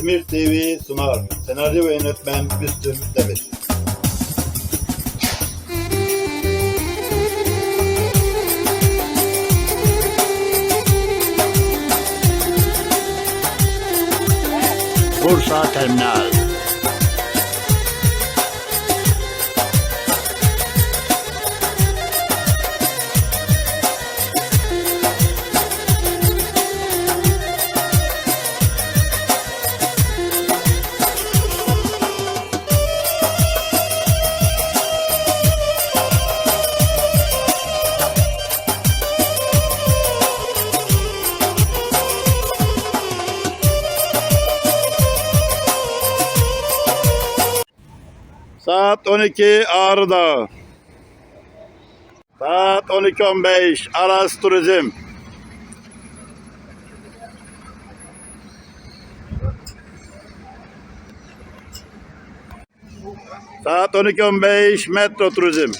Emir TV sunar. Senaryo ve yönetmen Müslüm Demir. Bursa Terminal Saat 12 Ağrı Dağı. Saat 12.15 Aras Turizm. Saat 12.15 Metro Turizm.